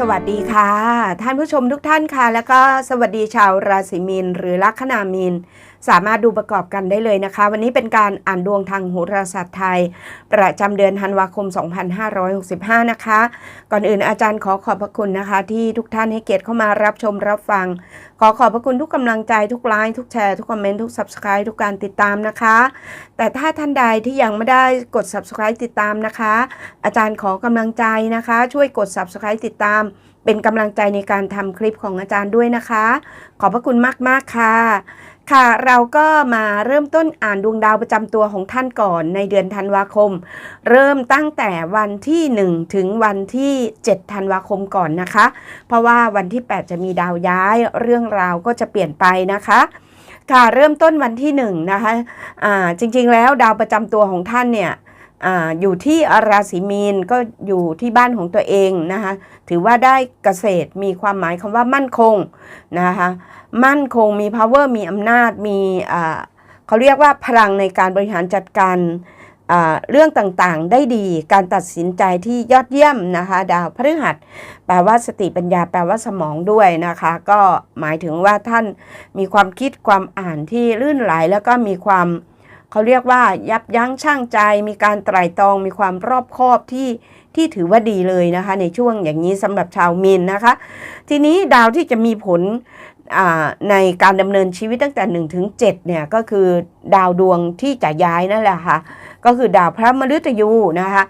สวัสดีค่ะ ท่านผู้ชมทุกท่านค่ะ แล้วก็สวัสดีชาวราศีมีนหรือลัคนามีน สามารถดูประกอบกันได้เลยนะคะ วันนี้เป็นการอ่านดวงทางโหราศาสตร์ไทย ประจำเดือนธันวาคม 2565 นะคะ ก่อนอื่นอาจารย์ขอขอบพระคุณนะคะ ที่ทุกท่านให้เกียรติเข้ามารับชมรับฟัง ขอขอบพระคุณทุกกำลังใจทุกไลค์ทุกแชร์ทุกคอมเมนต์ทุก subscribe ทุกการติดตามนะคะ แต่ถ้าท่านใดที่ยังไม่ได้กด subscribe ติดตามนะคะ อาจารย์ขอกำลังใจนะคะ ช่วยกด subscribe ติดตามเป็นกำลังใจในการทำคลิปของอาจารย์ด้วยนะคะ ขอบพระคุณมาก ๆ ค่ะ ค่ะ เราก็มาเริ่มต้นอ่านดวงดาวประจำตัวของท่านก่อนในเดือนธันวาคม เริ่มตั้งแต่วันที่ 1 ถึงวันที่ 7 ธันวาคมก่อนนะคะ เพราะว่าวันที่ 8 จะมีดาวย้ายเรื่องราวก็จะเปลี่ยนไปนะคะค่ะเริ่มต้นวันที่1นะคะอ่าจริงๆแล้วดาวประจำตัวของท่านเนี่ย ออยู่ที่ราศีมีนก็อยู่ที่บ้านของตัวเองนะคะถือว่าได้เกษตรมีความหมายคำว่ามั่นคงนะคะมั่นคงมี power มีอำนาจมีเขาเรียกว่าพลังในการบริหารจัดการเรื่องต่างๆ ได้ดีการตัดสินใจที่ยอดเยี่ยมนะคะดาวพฤหัส แปลว่าสติปัญญาแปลว่าสมองด้วยนะคะ ก็หมายถึงว่าท่านมีความคิดความอ่านที่ลื่นไหลแล้วก็มีความ เขาเรียกว่ายับยั้งชั่งใจ มีการไตร่ตรองมีความรอบคอบที่ที่ถือว่าดีเลยนะคะ ในช่วงอย่างนี้สำหรับชาวมีนนะคะ ทีนี้ดาวที่จะมีผลในการดำเนินชีวิตตั้งแต่1ถึง7เนี่ยก็คือดาวดวงที่จะย้ายนั่นแหละค่ะก็คือดาวพระมฤตยูนะคะ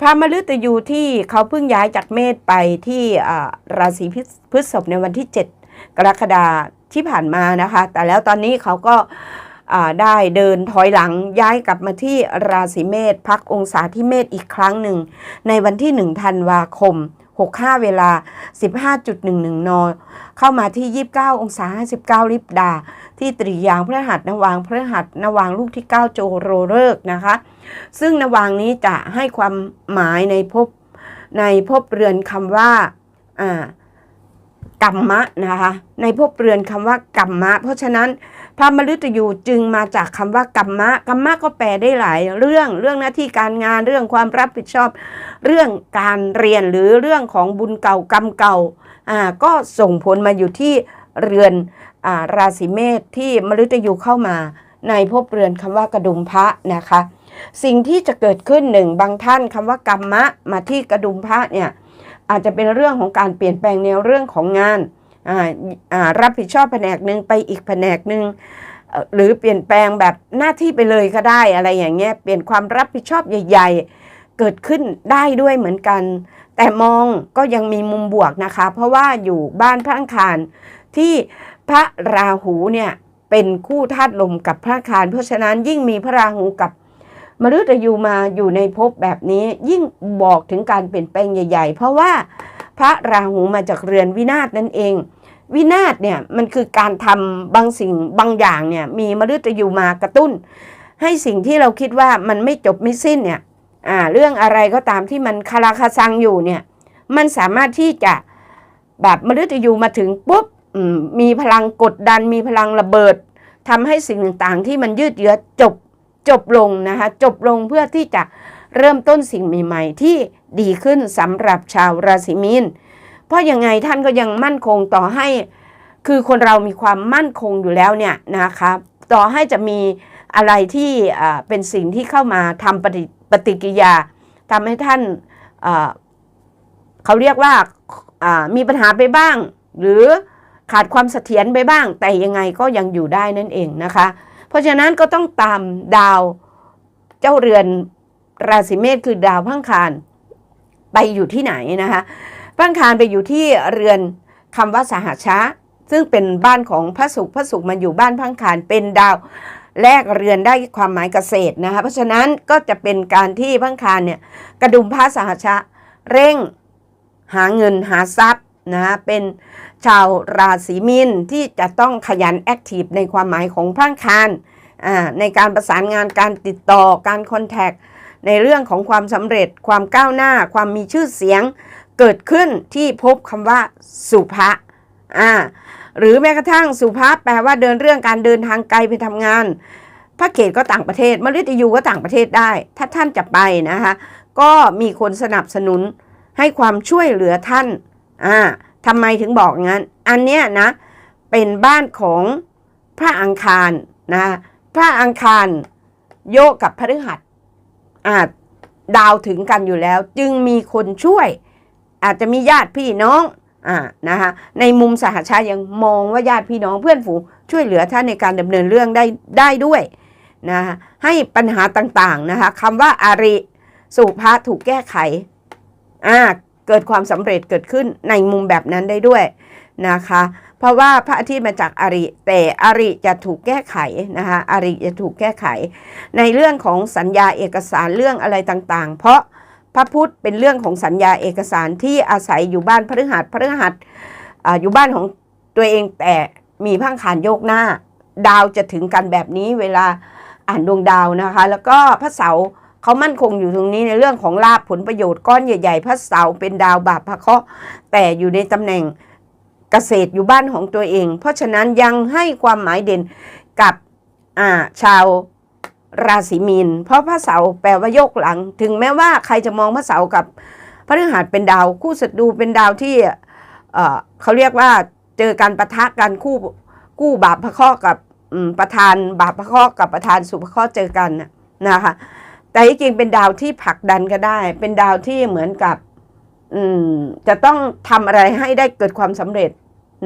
พระมฤตยูที่เขาเพิ่งย้ายจากเมษไปที่ราศีพฤษภในวันที่ 7 กรกฎาที่ผ่านมานะคะ แต่แล้วตอนนี้เขาก็ ได้เดินถอยหลังย้ายกลับมาที่ราศีเมษพักองศาที่เมษอีกครั้งหนึ่ง ในวันที่ 1 ธันวาคม 65 เวลา 15.11 น เข้ามาที่ 29 องศา 59 ลิบดา ที่ตรียางพระหัสนวางพระหัสนวางลูกที่ 9 โจโรเลิกนะคะ ซึ่งนวางนี้จะให้ความหมายในภพในภพเรือนคำว่าอ่ากรรมะนะคะในภพเรือนคำว่ากรรมะ เพราะฉะนั้น พระมฤตยูจึงมาจากคำว่ากรรมะกรรมะก็แปลได้หลาย เรื่องเรื่องหน้าที่การงานเรื่องความรับผิดชอบ เรื่องการเรียนหรือเรื่องของบุญเก่ากรรมเก่าอ่าก็ส่งผลมาอยู่ที่เรือนอ่าราศีเมษที่มฤตยูเข้ามาในภพเรือนคำว่ากระดุมพระนะคะ สิ่งที่จะเกิดขึ้นหนึ่งบางท่านคำว่ากรรมะมาที่กระดุมพระเนี่ยอาจจะเป็นเรื่องของการเปลี่ยนแปลงในเรื่องของงาน รับผิดชอบแผนกหนึ่งไปอีกแผนกหนึ่งหรือเปลี่ยนแปลงแบบหน้าที่ไปเลยก็ได้อะไรอย่างเงี้ยเปลี่ยนความรับผิดชอบใหญ่ ๆ เกิดขึ้นได้ด้วยเหมือนกัน แต่มองก็ยังมีมุมบวกนะคะ เพราะว่าอยู่บ้านพระอังคารที่พระราหูเนี่ยเป็นคู่ธาตุลมกับพระคารเพราะฉะนั้นยิ่งมีพระราหูกับมฤตยูมาอยู่ในภพแบบนี้ยิ่งบอกถึงการเปลี่ยนแปลงใหญ่ ๆ เพราะว่า ระราหูมาจากเรือนวินาศนั่นเอง วินาศเนี่ยมันคือการทำบางสิ่งบางอย่างเนี่ยมีมฤตยูมากระตุ้น ให้สิ่งที่เราคิดว่ามันไม่จบไม่สิ้นเนี่ยอ่าเรื่องอะไรก็ตามที่มันคาราคาซังอยู่เนี่ยมันสามารถที่จะแบบมฤตยูมาถึงปุ๊บมมีพลังกดดันมีพลังระเบิดทำให้สิ่งต่างๆ ที่มันยืดเยื้อจบจบลงนะคะจบลงเพื่อที่จะ เริ่มต้นสิ่งใหม่ๆ ที่ดีขึ้นสำหรับชาวราศีมีน เพราะยังไงท่านก็ยังมั่นคงต่อให้ คือคนเรามีความมั่นคงอยู่แล้วเนี่ยนะคะต่อให้จะมีอะไรที่เป็นสิ่งที่เข้ามาทำปฏิปฏิกิยาทำให้ท่านเขาเรียกว่ามีปัญหาไปบ้าง หรือขาดความเสถียรไปบ้าง แต่ยังไงก็ยังอยู่ได้นั่นเองนะคะ เพราะฉะนั้นก็ต้องตามดาวเจ้าเรือน ราศีเมษคือดาวพังคารไปอยู่ที่ไหนนะคะพังคารไปอยู่ที่เรือนคำว่าสหชะ ซึ่งเป็นบ้านของพระศุกร์พระศุกร์มันอยู่บ้านพังคารเป็นดาวแลกเรือนได้ความหมายเกษตรนะคะเพราะฉะนั้นก็จะเป็นการที่พังคารเนี่ยกระดุมพระสหชะ เร่งหาเงินหาทรัพย์นะเป็นชาวราศีมีนที่จะต้องขยันแอคทีฟในความหมายของพังคารในการประสานงานการติดต่อการคอนแทค ในเรื่องของความสำเร็จ ความก้าวหน้า ความมีชื่อเสียง เกิดขึ้นที่พบคำว่า สุภะอ่าหรือแม้กระทั่งสุภาพแปลว่าเดินเรื่องการเดินทางไกลไปทำงาน พระเขตก็ต่างประเทศมฤตยูก็ต่างประเทศได้ ถ้าท่านจะไปนะคะก็มีคนสนับสนุนให้ความช่วยเหลือท่านอ่าทำไมถึงบอกงั้น อันเนี้ยนะเป็นบ้านของพระอังคารนะพระอังคารโยกกับพฤหัส อ่าดาวถึงกันอยู่แล้ว จึงมีคนช่วย อาจจะมีญาติพี่น้องอ่านะคะในมุมสหชาติยังมองว่าญาติพี่น้องเพื่อนฝูงช่วยเหลือท่านในการดำเนินเรื่องได้ได้ด้วยนะคะให้ปัญหาต่างๆนะคะคำว่าอาริสุภาถูกแก้ไขอ่าเกิดความสำเร็จเกิดขึ้นในมุมแบบนั้นได้ด้วยนะคะ เพราะว่าพระอาทิตย์มาจากอาริ แต่อาริจะถูกแก้ไขนะคะอาริจะถูกแก้ไข ในเรื่องของสัญญาเอกสารเรื่องอะไรต่างๆ เพราะพระพุธเป็นเรื่องของสัญญาเอกสารที่อาศัยอยู่บ้านพฤหัสพฤหัสออยู่บ้านของตัวเองแต่มีพังขานโยกหน้า ดาวจะถึงกันแบบนี้เวลาอ่านดวงดาวนะคะ แล้วก็พระเสาร์เขามั่นคงอยู่ตรงนี้ในเรื่องของลาภผลประโยชน์ก้อนใหญ่ ๆ พระเสาร์เป็นดาวบาปพระเคราะห์แต่อยู่ในตำแหน่ง เกษตรอยู่บ้านของตัวเอง เพราะฉะนั้นยังให้ความหมายเด่นกับาชาวราศีมีน เพราะพระเสาร์แปลว่าโยกหลัง ถึงแม้ว่าใครจะมองพระเสาร์กับพระฤหัสเป็นดาวคู่ศัตรูเป็นดาวที่เขาเรียกว่าเจอการประทะกันคู่กู้บาปพระเคราะห์กับประธานบาปพระเคราะห์กับประธานสุภเคราะห์เจอกันนะคะแต่จริงเป็นดาวที่ผลักดันก็ได้ เป็นดาวที่เหมือนกับจะต้องทำอะไรให้ได้เกิดความสำเร็จ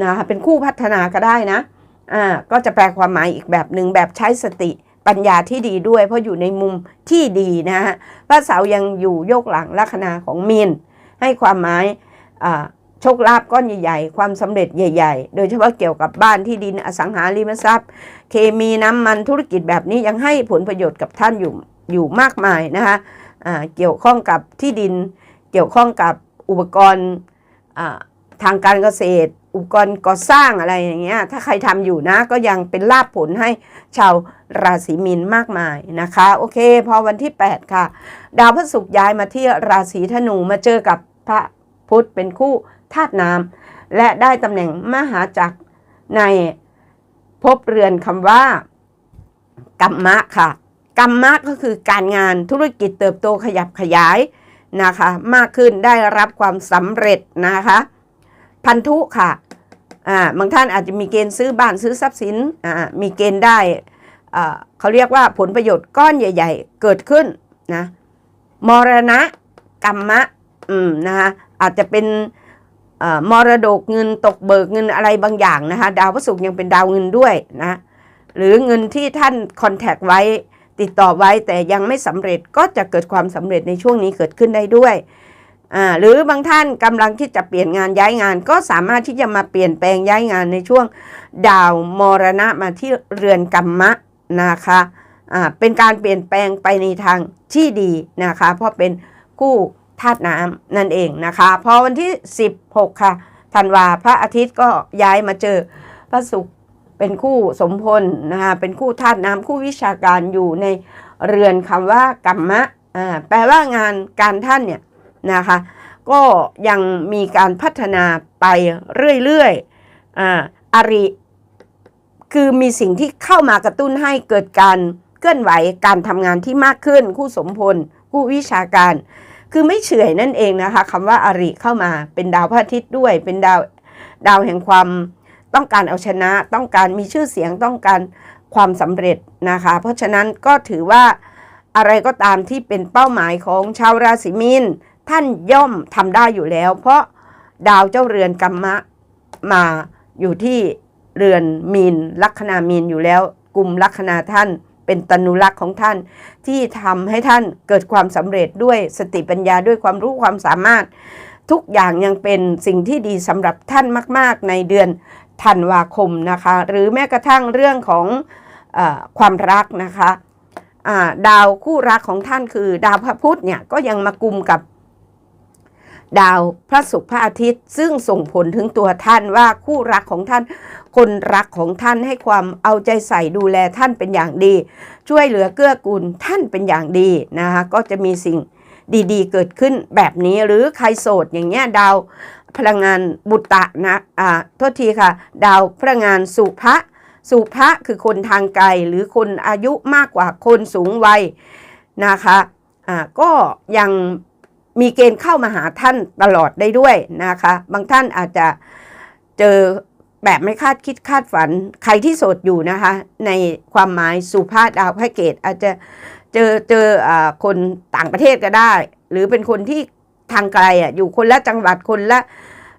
นะคะเป็นคู่พัฒนาก็ได้นะอ่าก็จะแปลความหมายอีกแบบหนึ่งแบบใช้สติปัญญาที่ดีด้วย เพราะอยู่ในมุมที่ดีนะฮะพระเสาร์ยังอยู่โยกหลังลัคนาของมีนให้ความหมายโชคลาภก้อนใหญ่ๆ ความสำเร็จใหญ่ ๆ โดยเฉพาะเกี่ยวกับบ้านที่ดินอสังหาริมทรัพย์ เคมีน้ำมันธุรกิจแบบนี้ยังให้ผลประโยชน์กับท่านอยู่อยู่มากมายนะคะเกี่ยวข้องกับที่ดิน เกี่ยวข้องกับอุปกรณ์ทางการเกษตร อุปกรณ์ก่อสร้างอะไรอย่างเงี้ย ถ้าใครทำอยู่นะก็ยังเป็นลาภผลให้ชาวราศีมีนมากมายนะคะ โอเค พอวันที่ 8 ค่ะ ดาวพฤหัสย้ายมาที่ราศีธนูมาเจอกับพระพุธเป็นคู่ธาตุน้ำและได้ตำแหน่งมหาจักรในภพเรือนคำว่า กัมมะค่ะ กัมมะก็คือการงานธุรกิจเติบโตขยับขยายนะคะ มากขึ้นได้รับความสำเร็จนะคะ พันธุค่ะ อ่าบางท่านอาจจะมีเกณฑ์ซื้อบ้านซื้อทรัพย์สินอ่ามีเกณฑ์ได้เอ่อเขาเรียกว่าผลประโยชน์ก้อนใหญ่ ๆ เกิดขึ้นนะมรณะกรรมะอืมนะคะอาจจะเป็นอ่อมรดกเงินตกเบิกเงินอะไรบางอย่างนะคะดาวพฤหัสยังเป็นดาวเงินด้วยนะหรือเงินที่ท่านคอนแทคไว้ติดต่อไว้แต่ยังไม่สำเร็จก็จะเกิดความสำเร็จในช่วงนี้เกิดขึ้นได้ด้วย อ่าหรือบางท่านกำลังที่จะเปลี่ยนงานย้ายงาน ก็สามารถที่จะมาเปลี่ยนแปลงย้ายงานในช่วงดาวมรณะมาที่เรือนกรรมะนะคะอ่าเป็นการเปลี่ยนแปลงไปในทางที่ดีนะคะ เพราะเป็นคู่ธาตุน้ำนั่นเองนะคะ พอวันที่ 16 ค่ะธันวาพระอาทิตย์ก็ย้ายมาเจอพระศุกร์เป็นคู่สมพลนะคะเป็นคู่ธาตุน้ำคู่วิชาการอยู่ในเรือนคำว่ากรรมะอ่าแปลว่างานการท่านเนี่ย นะคะ ก็ยังมีการพัฒนาไปเรื่อยๆอ่าอาริคือมีสิ่งที่เข้ามากระตุ้นให้เกิดการเคลื่อนไหวการทำงานที่มากขึ้น คู่สมพลคู่วิชาการ คือไม่เฉยนั่นเองนะคะคำว่าอาริเข้ามาเป็นดาวพระอาทิตย์ด้วย เป็นดาวดาวแห่งความต้องการเอาชนะ ต้องการมีชื่อเสียงต้องการความสำเร็จนะคะ เพราะฉะนั้นก็ถือว่าอะไรก็ตามที่เป็นเป้าหมายของชาวราศีมีน ท่านย่อมทำได้อยู่แล้ว เพราะดาวเจ้าเรือนกรรมะมาอยู่ที่เรือนมีนลัคนามีนอยู่แล้วกลุ่มลัคนาท่านเป็นตนุลักษ์ของท่าน ที่ทำให้ท่านเกิดความสำเร็จด้วยสติปัญญาด้วยความรู้ความสามารถ ทุกอย่างยังเป็นสิ่งที่ดีสำหรับท่านมาก ๆ ในเดือนธันวาคมนะคะ หรือแม้กระทั่งเรื่องของอความรักนะคะอ่าดาวคู่รักของท่านคือดาวพระพุธเนี่ยก็ยังมากุมกับ ดาวพระศุกร์พระอาทิตย์ ซึ่งส่งผลถึงตัวท่านว่าคู่รักของท่าน คนรักของท่านให้ความเอาใจใส่ดูแลท่านเป็นอย่างดี ช่วยเหลือเกื้อกูลท่านเป็นอย่างดีนะคะก็จะมีสิ่งดีๆ เกิดขึ้นแบบนี้หรือใครโสดอย่างเงี้ยดาวพลังงานบุตตะนะอ่าโทษทีค่ะ ดาวพลังงานสุภะสุภะคือคนทางไกลหรือคนอายุมากกว่าคนสูงวัยนะคะอ่าก็ยัง มีเกณฑ์เข้ามาหาท่านตลอดได้ด้วยนะคะ บางท่านอาจจะเจอแบบไม่คาดคิดคาดฝันใครที่โสดอยู่นะคะ ในความหมายสุภาพดาวพระเกตอาจจะเจอเจออคนต่างประเทศก็ได้ หรือเป็นคนที่ทางไกลอะอยู่คนละจังหวัดคนละ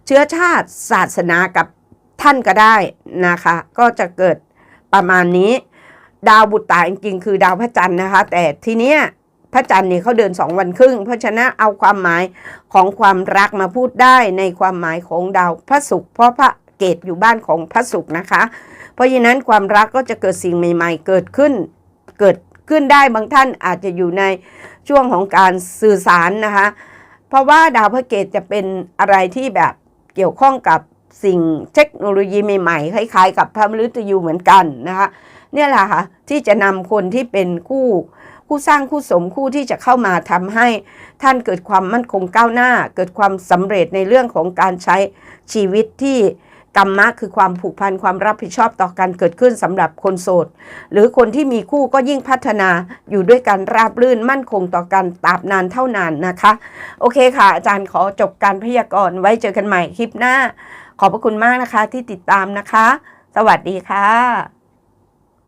เชื้อชาติศาสนากับท่านก็ได้นะคะ ก็จะเกิดประมาณนี้ ดาวบุตรตาจริงๆ คือดาวพระจันทร์นะคะ แต่ทีเนี้ย ระจันทร์เนี่ยเขาเดินสองวันครึ่ง เพราะฉะนั้นเอาความหมายของความรักมาพูดได้ในความหมายของดาวพระศุกร์เพราะพระเกตอยู่บ้านของพระศุกร์นะคะ เพราะฉะนั้นความรักก็จะเกิดสิ่งใหม่ ๆ เกิดขึ้นเกิดขึ้นได้บางท่านอาจจะอยู่ในช่วงของการสื่อสารนะคะ เพราะว่าดาวพระเกตจะเป็นอะไรที่แบบเกี่ยวข้องกับสิ่งเทคโนโลยีใหม่ๆคล้ายๆกับพระมฤตยูเหมือนกันนะคะ เนี่ยแหละค่ะที่จะนำคนที่เป็นคู่ คู่สร้างคู่สมคู่ที่จะเข้ามาทำให้ท่านเกิดความมั่นคงก้าวหน้า เกิดความสำเร็จในเรื่องของการใช้ชีวิตที่กรรมะคือความผูกพันความรับผิดชอบต่อกันเกิดขึ้นสำหรับคนโสด หรือคนที่มีคู่ก็ยิ่งพัฒนาอยู่ด้วยกันราบรื่นมั่นคงต่อกันตราบนานเท่านานนะคะ โอเคค่ะ อาจารย์ขอจบการพยากรณ์ไว้เจอกันใหม่คลิปหน้า ขอบพระคุณมากนะคะที่ติดตามนะคะ สวัสดีค่ะ